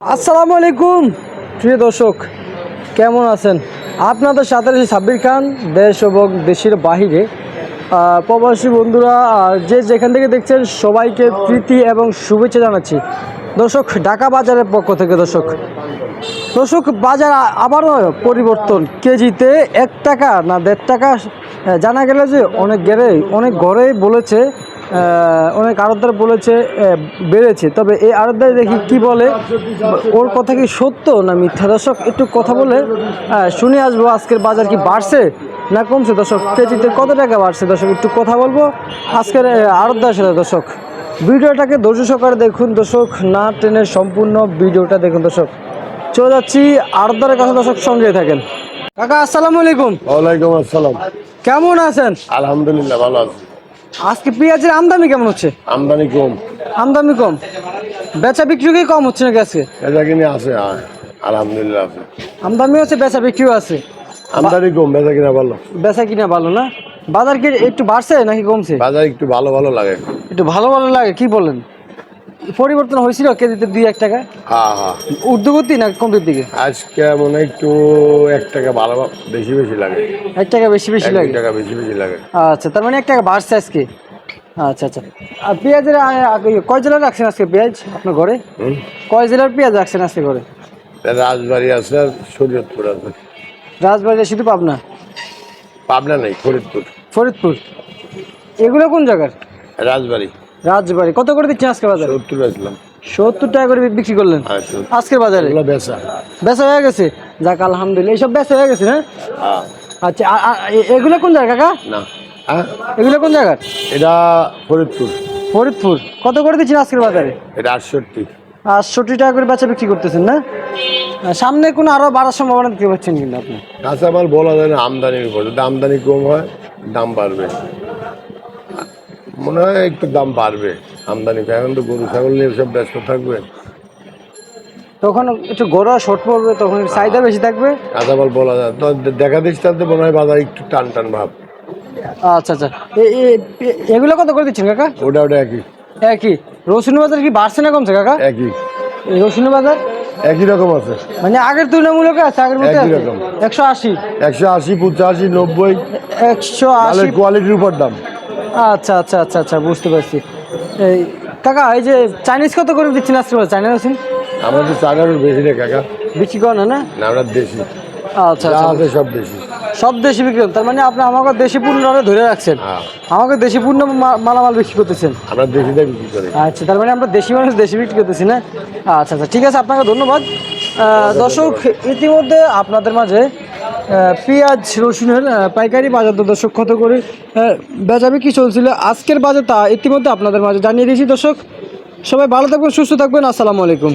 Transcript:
আসসালামু আলাইকুম। প্রিয় দর্শক, কেমন আছেন? আপনাদের সাথে সাব্বির খান, দেশ এবং দেশের বাহিরে। প্রবাসী বন্ধুরা যে যেখান থেকে দেখছেন, সবাইকে প্রীতি এবং শুভেচ্ছা জানাচ্ছি। দর্শক, ঢাকা বাজারের পক্ষ থেকে দর্শক। দর্শক, বাজার আবারও পরিবর্তন। কেজিতে এক টাকা না দেড় টাকা জানা গেল যে অনেক গেড়ে, অনেক ঘরেই বলেছে অনেক আড়তদার বলেছে বেড়েছে। তবে এই আড়তদার দেখি কি বলে ওর কথা কি সত্য না মিথ্যা? দর্শক একটু কথা বলে শুনে আসব আজকের বাজার কি বাড়ছে না কমছে? দর্শক কেজিতে কত টাকা বাড়ছে? দর্শক একটু কথা বলব আজকের আড়তদার সাথে। দর্শক ভিডিওটাকে ধৈর্য সহকারে দেখুন। দর্শক না ট্রেনের সম্পূর্ণ ভিডিওটা দেখুন। দর্শক চলে যাচ্ছি আড়তদারের কাছে। দর্শক সঙ্গে থাকেন। কাকা আসসালামু আলাইকুম। ওয়ালাইকুম আসসালাম। কেমন আছেন? আলহামদুলিল্লাহ ভালো আছি। আজকে পেঁয়াজের আমদানি কেমন হচ্ছে? আমদানি কম। আমদানি কম। বেচা বিক্রি কম হচ্ছে নাকি আজকে? বেচা কিনে আছে আলহামদুলিল্লাহ আছে। আমদানি হচ্ছে বেচা বিক্রিও আছে। আমদানি কম বেচা কিনা ভালো। বেচা কিনা ভালো না? বাজার কি একটু বাড়ছে নাকি কমছে? বাজার একটু ভালো ভালো লাগে। একটু ভালো ভালো লাগে কি বলেন? পরিবর্তন হয়েছিল কেজিতে দুই এক টাকা? হ্যাঁ হ্যাঁ। ঊর্ধ্বগতি না কমতির দিকে? আজকে মনে একটু এক টাকা ভালো বেশি বেশি লাগে। এক টাকা বেশি বেশি লাগে? টাকা বেশি বেশি লাগে। আচ্ছা তার মানে এক টাকা বাড়ছে আজকে? আচ্ছা আচ্ছা। আর পেঁয়াজের কয় জেলার রাখছেন আজকে পেঁয়াজ আপনার ঘরে? কয় জেলার পেঁয়াজ রাখছেন আজকে ঘরে? রাজবাড়ি আছে আর শরীয়তপুর আছে। রাজবাড়ি শুধু পাবনা? পাবনা নেই ফরিদপুর। ফরিদপুর। এগুলো কোন জায়গার? রাজবাড়ি। রাজবাড়ি। কত করে দিচ্ছেন আজকে বাজারে? সত্তর বেচলাম। সত্তর টাকা করে বিক্রি করলেন? হ্যাঁ আজকের বাজারে? এগুলো বেচা। বেচা হয়ে গেছে? যাক আলহামদুলিল্লাহ। এইসব বেচা হয়ে গেছে না হ্যাঁ। আচ্ছা এগুলো কোন জায়গা কাকা? না। হ্যাঁ? এগুলো কোন জায়গার এটা ফরিদপুর। ফরিদপুর। কত করে দিচ্ছেন আজকের বাজারে? এটা আটষট্টি। আটষট্টি টাকা করে বেচা বিক্রি করতেছেন না? সামনে কোনো আরও বাড়ার সম্ভাবনা দেখতে পাচ্ছেন কিন্তু আপনি? কাঁচামাল বলা যায় না আমদানির উপর। যদি আমদানি কম হয় দাম বাড়বে। মনে হয় একটু দাম বাড়বে। আমদানি এখন তো গরু ছাগল নিয়ে সব ব্যস্ত থাকবে। তখন একটু গোড়া শর্ট পড়বে তখন চাহিদা বেশি থাকবে? কাঁচামাল বলা যায়। তো দেখা দিচ্ছে তাতে মনে হয় বাজার একটু টান টান ভাব। আচ্ছা আচ্ছা। এগুলো কত করে দিচ্ছেন কাকা? ওটা ওটা একই। একই। রসুন বাজার কি বাড়ছে না কমছে কাকা? একই। রসুন বাজার? একই রকম আছে। মানে আগের তুলনামূলক আছে আগের মধ্যে একই রকম। একশো আশি। একশো আশি পঁচাশি নব্বই। একশো আশি। কোয়ালিটির উপর দাম। আচ্ছা আচ্ছা আচ্ছা আচ্ছা বুঝতে পারছি। এই কাকা এই যে চাইনিজ কত করে দিচ্ছেন আজকে চাইনা রসুন? আমাদের চায়নার বেশি রে কাকা। বিক্রি করেন না না? আমরা দেশি। আচ্ছা যা আচ্ছা আছে সব দেশি। সব দেশি বিক্রি করেন তার মানে আপনি আমাকে দেশি পণ্য ধরে রাখছেন। হ্যাঁ। আমাকে দেশি পণ্য মা- মালামাল বিক্রি করতেছেন। আমরা দেশিটা বিক্রি করি। আচ্ছা তার মানে আমরা দেশি মানুষ দেশি বিক্রি করতেছি না? আচ্ছা আচ্ছা ঠিক আছে আপনাকে ধন্যবাদ। আহ, দর্শক ইতিমধ্যে আপনাদের মাঝে পেঁয়াজ রসুনের আহ, পাইকারি বাজার দর্শক কত করে বেচাবে বেচা বিক্রি চলছিল। আজকের বাজার তা ইতিমধ্যে আপনাদের মাঝে জানিয়ে দিয়েছি দর্শক। সবাই ভালো থাকবেন সুস্থ থাকবেন আসসালামু আলাইকুম।